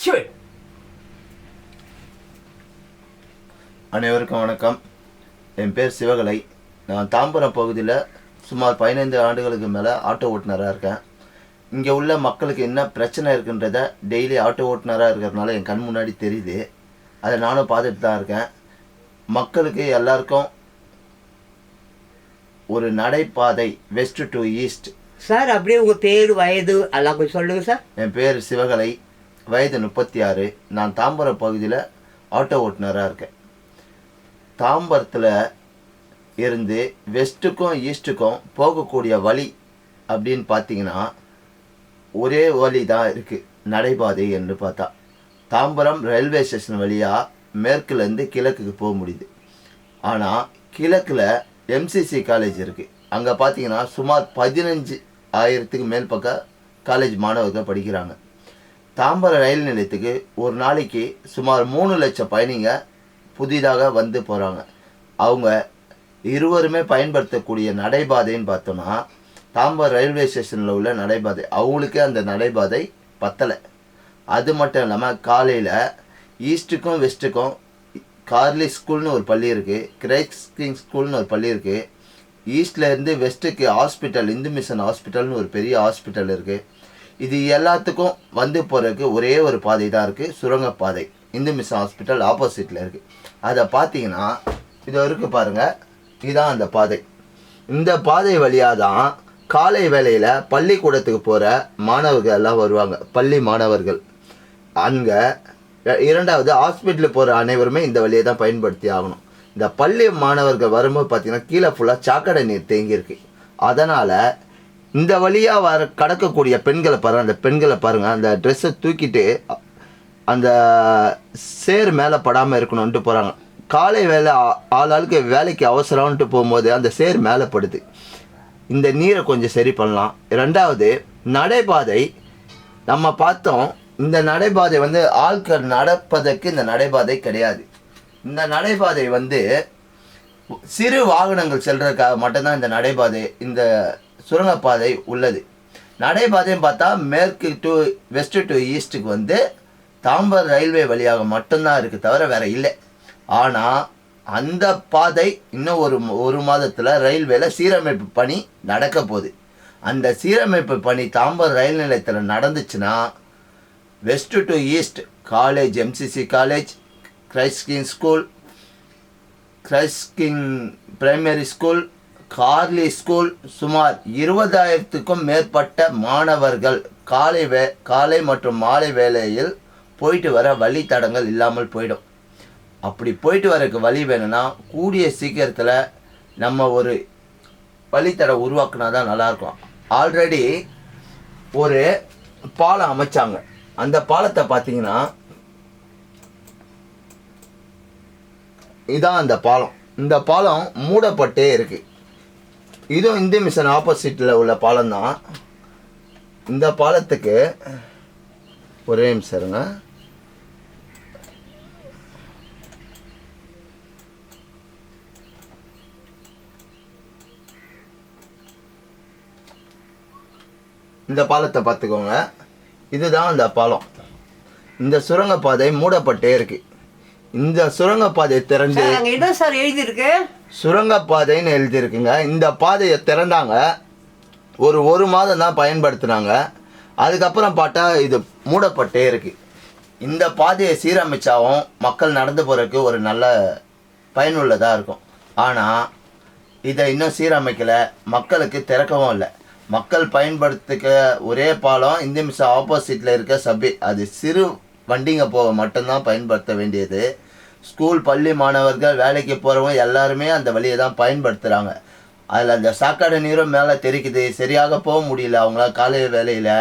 ஆச்சு அனைவருக்கும் வணக்கம். என் பேர் சிவகலை. நான் தாம்பரம் பகுதியில் சுமார் பதினைந்து ஆண்டுகளுக்கு மேலே ஆட்டோ ஓட்டுநராக இருக்கேன். இங்கே உள்ள மக்களுக்கு என்ன பிரச்சனை இருக்குன்றத டெய்லி ஆட்டோ ஓட்டுநராக இருக்கிறதுனால என் கண் முன்னாடி தெரியுது. அதை நானும் பார்த்துட்டு தான் இருக்கேன். மக்களுக்கு எல்லாருக்கும் ஒரு நடைபாதை வெஸ்ட் டு ஈஸ்ட் சார் அப்படியே உங்கள் பேர் வயது எல்லாம் கொஞ்சம் சொல்லுங்கள் சார் என் பேர் சிவகலை. வயது முப்பத்தி ஆறு நான் தாம்பரம் பகுதியில் ஆட்டோ ஓட்டுநராக இருக்கேன். தாம்பரத்தில் இருந்து வெஸ்ட்டுக்கும் ஈஸ்ட்டுக்கும் போகக்கூடிய வழி அப்படின்னு பார்த்தீங்கன்னா ஒரே வழி தான் இருக்குது நடைபாதை என்று பார்த்தா. தாம்பரம் ரயில்வே ஸ்டேஷன் வழியாக மேற்குலேருந்து கிழக்குக்கு போக முடியுது. ஆனால் கிழக்கில் எம்சிசி காலேஜ் இருக்குது அங்கே பார்த்தீங்கன்னா சுமார் பதினஞ்சு ஆயிரத்துக்கு மேல் பக்கம் காலேஜ் மாணவர்கள் படிக்கிறாங்க. தாம்பரம் ரயில் நிலையத்துக்கு ஒரு நாளைக்கு சுமார் மூணு லட்சம் பயணிங்க புதிதாக வந்து போகிறாங்க அவங்க இருவருமே பயன்படுத்தக்கூடிய நடைபாதைன்னு பார்த்தோன்னா தாம்பரம் ரயில்வே ஸ்டேஷனில் உள்ள நடைபாதை. அவங்களுக்கே அந்த நடைபாதை பத்தலை. அது மட்டும் இல்லாமல் காலையில் ஈஸ்ட்டுக்கும் வெஸ்ட்டுக்கும் கார்லி ஸ்கூல்னு ஒரு பள்ளி இருக்குது கிரைஸ் கிங் ஸ்கூல்னு ஒரு பள்ளி இருக்குது ஈஸ்ட்லேருந்து வெஸ்ட்டுக்கு ஹாஸ்பிட்டல் இந்து மிஷன் ஹாஸ்பிட்டல்னு ஒரு பெரிய ஹாஸ்பிட்டல் இருக்குது இது எல்லாத்துக்கும் வந்து போகிறதுக்கு ஒரே ஒரு பாதை தான் இருக்குது சுரங்கப்பாதை இந்து மிஷன் ஹாஸ்பிட்டல் ஆப்போசிட்டில் இருக்குது அதை பார்த்தீங்கன்னா இது இருக்குது பாருங்கள் இதுதான் அந்த பாதை. இந்த பாதை வழியாக தான் காலை வேளையில் பள்ளிக்கூடத்துக்கு போகிற மாணவர்கள் எல்லாம் வருவாங்க. பள்ளி மாணவர்கள். அங்கே இரண்டாவது ஹாஸ்பிட்டலுக்கு போகிற அனைவருமே இந்த வழியை தான் பயன்படுத்தி ஆகணும். இந்த பள்ளி மாணவர்கள் வரும்போது பார்த்தீங்கன்னா கீழே ஃபுல்லாக சாக்கடை நீர் தேங்கியிருக்கு. அதனால் இந்த வழியாக வர கடக்கக்கூடிய பெண்களை பாருங்கள் அந்த பெண்களை பாருங்கள் அந்த ட்ரெஸ்ஸை தூக்கிட்டு அந்த சேர் மேலே படாமல் இருக்கணும்ன்ட்டு போகிறாங்க காலை வேலை ஆள் ஆளுக்கு வேலைக்கு அவசரம்ன்ட்டு போகும்போது அந்த சேர் மேலே படுது. இந்த நீரை கொஞ்சம் சரி பண்ணலாம். ரெண்டாவது நடைபாதை. நம்ம பார்த்தோம் இந்த நடைபாதை வந்து ஆட்கள் நடப்பதற்கு இந்த நடைபாதை கிடையாது. இந்த நடைபாதை வந்து சிறு வாகனங்கள் செல்றதுக்காக மட்டும்தான் இந்த நடைபாதை இந்த சுரங்கப்பாதை உள்ளது. நடைபாதைன்னு பார்த்தா மேற்கு டு வெஸ்ட் டு ஈஸ்ட்டுக்கு வந்து தாம்பரம் ரயில்வே வழியாக மட்டும்தான் இருக்குது தவிர வேறு இல்லை. ஆனால் அந்த பாதை இன்னும் ஒரு ஒரு மாதத்தில் ரயில்வேல சீரமைப்பு பணி நடக்க போகுது. அந்த சீரமைப்பு பணி தாம்பரம் ரயில் நிலையத்தில் நடந்துச்சுன்னா west to east college MCC college Christ King school Christ King primary school Carley school சுமார் இருபதாயிரத்துக்கும் மேற்பட்ட மாணவர்கள் காலை வே காலை மற்றும் மாலை வேலையில் போயிட்டு வர வழித்தடங்கள் இல்லாமல் போயிடும். அப்படி போயிட்டு வரக்கு வழி வேணும்னா கூடிய சீக்கிரத்தில் நம்ம ஒரு வழித்தடம் உருவாக்குனா தான் நல்லாயிருக்கும் ஆல்ரெடி ஒரு பாலம் அமைச்சாங்க. அந்த பாலத்தை பார்த்தீங்கன்னா இதான் அந்த பாலம். இந்த பாலம் மூடப்பட்டே இருக்குது இதுவும் இந்து மிஷன் ஆப்போசிட்டில் உள்ள பாலம் தான் இந்த பாலத்துக்கு ஒரே நிமிஷம் இருங்க. இந்த பாலத்தை பார்த்துக்கோங்க. இதுதான் அந்த பாலம். இந்த சுரங்கப்பாதை மூடப்பட்டே இருக்கு. இந்த சுரங்கப்பாதை திறந்து இடம் சார் எழுதியிருக்கு. சுரங்கப்பாதைன்னு எழுதியிருக்குங்க. இந்த பாதையை திறந்தாங்க. ஒரு ஒரு மாதம் தான் பயன்படுத்தினாங்க. அதுக்கப்புறம் பார்த்தா இது மூடப்பட்டே இருக்குது இந்த பாதையை சீரமைச்சாவும் மக்கள் நடந்து போகிறதுக்கு ஒரு நல்ல பயனுள்ளதாக இருக்கும். ஆனால் இதை இன்னும் சீரமைக்கலை. மக்களுக்கு திறக்கவும் இல்லை. மக்கள் பயன்படுத்திக்க ஒரே பாலம் இந்த நிமிஷம் ஆப்போசிட்டில் இருக்க சபை. அது சிறு வண்டிங்க போக மட்டும்தான் பயன்படுத்த வேண்டியது. ஸ்கூல் பள்ளி மாணவர்கள் வேலைக்கு போகிறவங்க எல்லாருமே அந்த வழியை தான் பயன்படுத்துகிறாங்க அதில் அந்த சாக்கடை நீரும் மேலே தெரிக்குது. சரியாக போக முடியல அவங்களாம் காலை வேலையில்.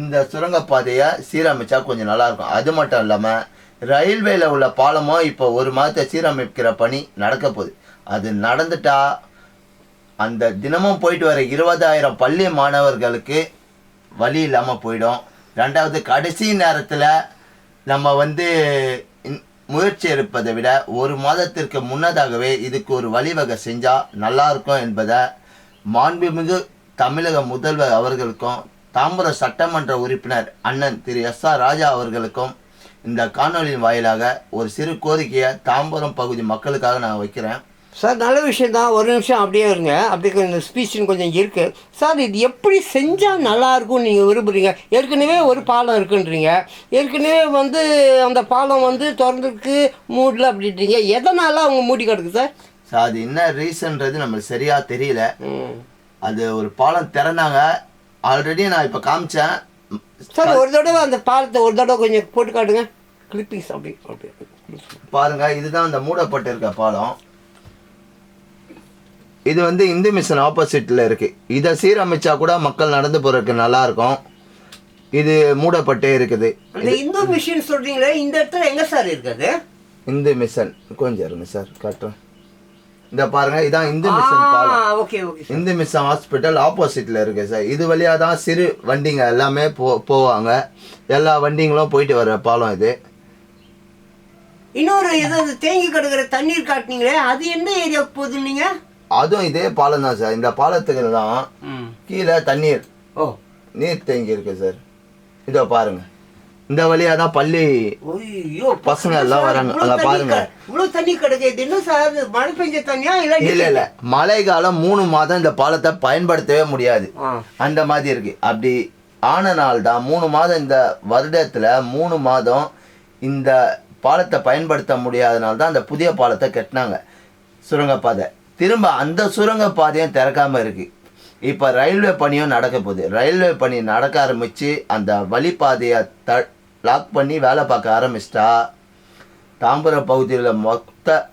இந்த சுரங்கப்பாதையை சீரமைச்சா கொஞ்சம் நல்லாயிருக்கும் அது மட்டும் இல்லாமல் ரயில்வேல உள்ள பாலமும் இப்போ ஒரு மாதத்தை சீரமைக்கிற பணி நடக்க போகுது. அது நடந்துட்டா அந்த தினமும் போயிட்டு வர இருபதாயிரம் பள்ளி மாணவர்களுக்கு வழி இல்லாமல் போயிடும். ரெண்டாவது கடைசி நேரத்தில் நம்ம வந்து முயற்சி எடுப்பதை விட ஒரு மாதத்திற்கு முன்னதாகவே இதுக்கு ஒரு வழிவகை செஞ்சால் நல்லாயிருக்கும் என்பதை மாண்புமிகு தமிழக முதல்வர் அவர்களுக்கும் தாம்பரம் சட்டமன்ற உறுப்பினர் அண்ணன் திரு எஸ் ஆர் ராஜா அவர்களுக்கும் இந்த காணொலியின் வாயிலாக ஒரு சிறு கோரிக்கையை தாம்பரம் பகுதி மக்களுக்காக நான் வைக்கிறேன். சார் நல்ல விஷயம் தான். ஒரு நிமிஷம் அப்படியே இருங்க. அப்படியே இந்த ஸ்பீச்சின் கொஞ்சம் இருக்கு. சார் இது எப்படி செஞ்சால் நல்லா இருக்கும்னு நீங்கள் விரும்புகிறீங்க ஏற்கனவே ஒரு பாலம் இருக்குன்றீங்க. ஏற்கனவே வந்து அந்த பாலம் வந்து திறந்துருக்கு மூடல அப்படின்றீங்க. எதனால அவங்க மூடி கிடக்கு சார்? ஸோ அது என்ன ரீசன்றது நம்மளுக்கு சரியா தெரியல. அது ஒரு பாலம் திறந்தாங்க. ஆல்ரெடி நான் இப்போ காமிச்சேன். சார் ஒரு தடவை அந்த பாலத்தை ஒரு தடவை கொஞ்சம் போட்டு காட்டுங்க. கிளிப்பிங்ஸ் அப்படி அப்படி. பாருங்க இதுதான் அந்த மூடப்பட்டிருக்க பாலம். இது வந்து இந்து மிஷன் ஆப்போசிட்ல இருக்கு. இதை சீரமைச்சா கூட மக்கள் நடந்து போறதுக்கு நல்லா இருக்கும் இது மூடப்பட்டே இருக்குது. இந்து மிஷின் சொல்றீங்களே இந்த இடத்துல எங்க சார் இருக்குது இந்து மிஷன். கொஞ்சம் இருங்க சார் காட்டுறேன். இந்த பாருங்க இதான் இந்து மிஷன் பாலம். ஓகே இந்து மிஷன் ஹாஸ்பிட்டல் ஆப்போசிட்ல இருக்கு சார். இது வழியா தான் சிறு வண்டிங்க எல்லாமே போ போவாங்க. எல்லா வண்டிங்களும் போயிட்டு வர பாலம் இது. இன்னொரு இது அந்த தேங்கி கிடக்குற தண்ணீர் காட்டுனீங்களே அது எந்த ஏரியா போகுது நீங்க? அதுவும் இதே பாலம் தான் சார். இந்த பாலத்துக்கு தான் கீழே தண்ணீர். ஓ. நீர் தேங்கி இருக்கு சார். இதோ பாருங்க. இந்த வழியா தான் பள்ளி ஐயோ பசங்க எல்லாம் வராங்க. அங்க பாருங்க. இவ்வளவு தண்ணி கிடக்கு இது என்ன சார் மழை பெஞ்ச தண்ணியா இல்ல இல்ல இல்ல. மழை காலம் மூணு மாதம் இந்த பாலத்தை பயன்படுத்தவே முடியாது. அந்த மாதிரி இருக்கு. அப்படி ஆன நாள் தான் மூணு மாதம் இந்த வருடத்துல மூணு மாதம் இந்த பாலத்தை பயன்படுத்த முடியாதனால தான் அந்த புதிய பாலத்தை கட்டினாங்க. சுரங்கப்பாதை. திரும்ப அந்த சுரங்கப்பாதையும் திறக்காம இருக்கு. இப்போ ரயில்வே பணியும் நடக்க போகுது. ரயில்வே பணி நடக்க ஆரம்பிச்சு அந்த வழிப்பாதையை த லாக் பண்ணி வேலை பார்க்க ஆரம்பிச்சிட்டா தாம்பரம் பகுதியில் மொத்த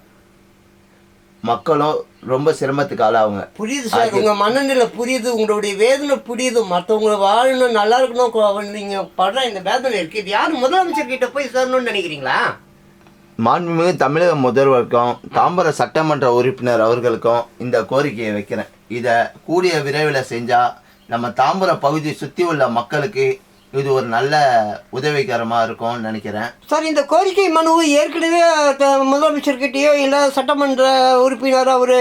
மக்களும் ரொம்ப சிரமத்துக்கு ஆளாகுங்க புரியுது சார். உங்க மனநிலை புரியுது. உங்களுடைய வேதனை புரியுது. மற்றவங்க வாழணும் நல்லா இருக்கணும் கொ- நீங்க படுற இந்த வேதனை இருக்கு. இது யாரு முதலமைச்சர் கிட்ட போய் சேரணும்னு நினைக்கிறீங்களா? மாண்புமிகு தமிழக முதல்வருக்கும் தாம்பரம் சட்டமன்ற உறுப்பினர் அவர்களுக்கும் இந்த கோரிக்கையை வைக்கிறேன். இதை கூடிய விரைவில் செஞ்சால் நம்ம தாம்பரம் பகுதி சுற்றி உள்ள மக்களுக்கு இது ஒரு நல்ல உதவிகரமாக இருக்கும்னு நினைக்கிறேன். சார் இந்த கோரிக்கை மனு ஏற்கனவே முதலமைச்சர்கிட்டயோ இல்லை சட்டமன்ற உறுப்பினர் அவர்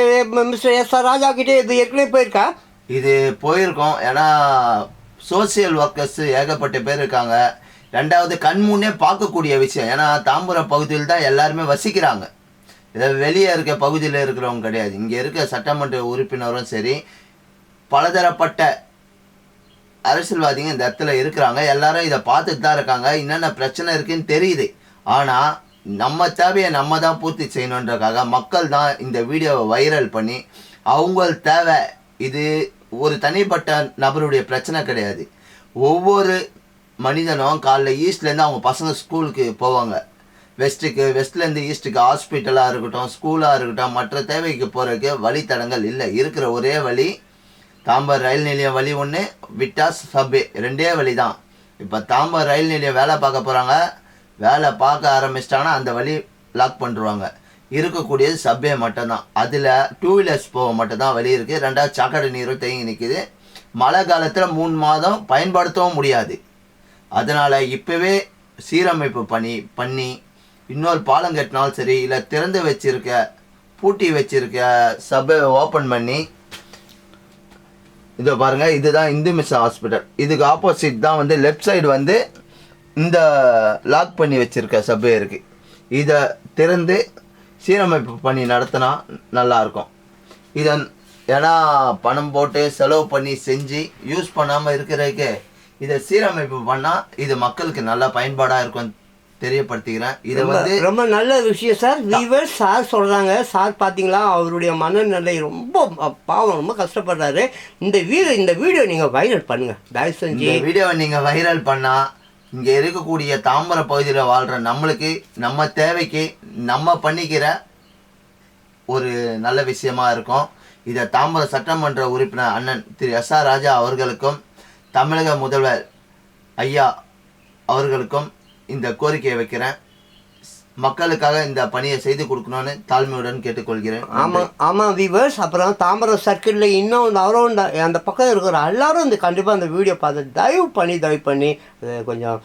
மிஸ்டர் எஸ் ஆர் ராஜா கிட்டே இது ஏற்கனவே போயிருக்கா? இது போயிருக்கோம். ஏன்னா சோசியல் ஒர்க்கர்ஸ் ஏகப்பட்ட பேர் இருக்காங்க. ரெண்டாவது கண்முன்னே பார்க்கக்கூடிய விஷயம். ஏன்னா தாம்பரம் பகுதியில் தான் எல்லாருமே வசிக்கிறாங்க. இதை வெளியே இருக்க பகுதியில் இருக்கிறவங்க கிடையாது. இங்கே இருக்க சட்டமன்ற உறுப்பினரும் சரி பலதரப்பட்ட அரசியல்வாதிங்க இந்த இடத்துல இருக்கிறாங்க. எல்லாரும் இதை பார்த்துட்டு தான் இருக்காங்க. என்னென்ன பிரச்சனை இருக்குன்னு தெரியுது. ஆனால் நம்ம தேவையை நம்ம தான் பூர்த்தி செய்யணுன்றக்காக மக்கள் தான் இந்த வீடியோவை வைரல் பண்ணி அவங்க தேவை இது ஒரு தனிப்பட்ட நபருடைய பிரச்சனை கிடையாது. ஒவ்வொரு மனிதனும் காலைல ஈஸ்ட்லேருந்து அவங்க பசங்க ஸ்கூலுக்கு போவாங்க. வெஸ்ட்டுக்கு வெஸ்ட்லேருந்து ஈஸ்ட்டுக்கு ஹாஸ்பிட்டலாக இருக்கட்டும் ஸ்கூலாக இருக்கட்டும் மற்ற தேவைக்கு போகிறதுக்கு வழித்தடங்கள் இல்லை. இருக்கிற ஒரே வழி தாம்பரம் ரயில் நிலையம் வழி ஒன்று விட்டாஸ் சப்வே ரெண்டே வழி தான் இப்போ தாம்பரம் ரயில் நிலையம் வேலை பார்க்க போகிறாங்க வேலை பார்க்க ஆரம்பிச்சிட்டாங்கன்னா அந்த வழி லாக் பண்ணிருவாங்க. இருக்கக்கூடியது சப்வே மட்டும்தான். அதில் டூ வீலர்ஸ் போக மட்டும்தான் வழி இருக்குது ரெண்டாவது சாக்கடை நீரும் தேங்கி நிற்கிது மழை காலத்தில் மூணு மாதம் பயன்படுத்தவும் முடியாது. அதனால் இப்போவே சீரமைப்பு பண்ணி பண்ணி இன்னொரு பாலம் கட்டினாலும் சரி இல்லை திறந்து வச்சிருக்க பூட்டி வச்சிருக்க சபை ஓப்பன் பண்ணி இதை பாருங்கள் இதுதான் இந்து மிஷன் ஹாஸ்பிட்டல் இதுக்கு ஆப்போசிட் தான் வந்து லெஃப்ட் சைடு வந்து இந்த லாக் பண்ணி வச்சுருக்க சபை இருக்குது இதை திறந்து சீரமைப்பு பண்ணி நடத்தினா நல்லா இருக்கும் இதன் ஏன்னா பணம் போட்டு செலவு பண்ணி செஞ்சு யூஸ் பண்ணாமல் இருக்கிறதுக்கு இதை சீரமைப்பு பண்ணால் இது மக்களுக்கு நல்ல பயன்பாடாக இருக்கும் தெரியப்படுத்திக்கிறேன். இதை வந்து ரொம்ப நல்ல விஷயம் சார். வீவர் சார் சொல்றாங்க. சார் பாத்தீங்களா? அவருடைய மனநிலை ரொம்ப பாவம் ரொம்ப கஷ்டப்படுறாரு. இந்த வீடியோ இந்த வீடியோ நீங்க வைரல் பண்ணுங்க. தயவு செஞ்சு இந்த வீடியோவை நீங்கள் வைரல் பண்ணால் இங்கே இருக்கக்கூடிய தாம்பரம் பகுதியில் வாழ்கிற நம்மளுக்கு நம்ம தேவைக்கு நம்ம பண்ணிக்கிற ஒரு நல்ல விஷயமா இருக்கும். இதை தாம்பரம் சட்டமன்ற உறுப்பினர் அண்ணன் திரு எஸ் ஆர் ராஜா அவர்களுக்கும் தமிழக முதல்வர் ஐயா அவர்களுக்கும் இந்த கோரிக்கையை வைக்கிறேன். மக்களுக்காக இந்த பணியை செய்து கொடுக்கணும்னு தாழ்மையுடன் கேட்டுக்கொள்கிறேன். ஆமாம் ஆமாம் விவர்ஸ் அப்புறம் தாம்பரம் சர்க்கிளில் இன்னும் அரௌண்ட் அந்த பக்கம் இருக்கிற எல்லாரும் இந்த கண்டிப்பாக அந்த வீடியோ பார்த்து தயவு பண்ணி தயவு பண்ணி அதை கொஞ்சம்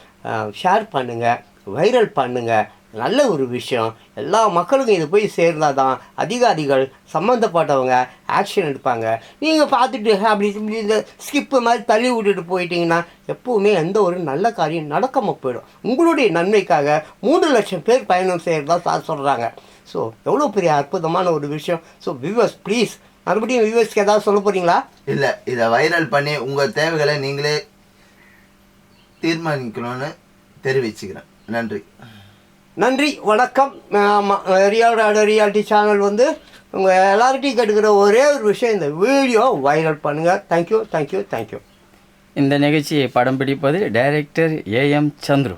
ஷேர் பண்ணுங்கள் வைரல் பண்ணுங்கள் நல்ல ஒரு விஷயம். எல்லா மக்களுக்கும் இது போய் சேர்ந்தால் தான் அதிகாரிகள் சம்மந்தப்பட்டவங்க ஆக்ஷன் எடுப்பாங்க. நீங்கள் பார்த்துட்டு அப்படி இப்படி இந்த ஸ்கிப்பு மாதிரி தள்ளி விட்டுட்டு போயிட்டீங்கன்னா எப்போவுமே எந்த ஒரு நல்ல காரியம் நடக்காமல் போயிடும். உங்களுடைய நன்மைக்காக மூன்று லட்சம் பேர் பயணம் செய்கிறதா சார் சொல்கிறாங்க ஸோ எவ்வளோ பெரிய அற்புதமான ஒரு விஷயம். ஸோ வியூவர்ஸ் ப்ளீஸ் மறுபடியும் வியூவர்ஸ்க்கு ஏதாவது சொல்ல போகிறீங்களா இல்லை இதை வைரல் பண்ணி உங்கள் தேவைகளை நீங்களே தீர்மானிக்கணும்னு தெரிவிச்சுக்கிறேன். நன்றி. நன்றி வணக்கம். ஆமாம் ரியாலோட ரியாலிட்டி சேனல் வந்து உங்கள் எல்லார்கிட்டையும் கேட்டுக்கிற ஒரே ஒரு விஷயம் இந்த வீடியோ வைரல் பண்ணுங்கள் thank you thank you thank you இந்த நிகழ்ச்சியை படம் பிடிப்பது டைரக்டர் ஏஎம் சந்துரு.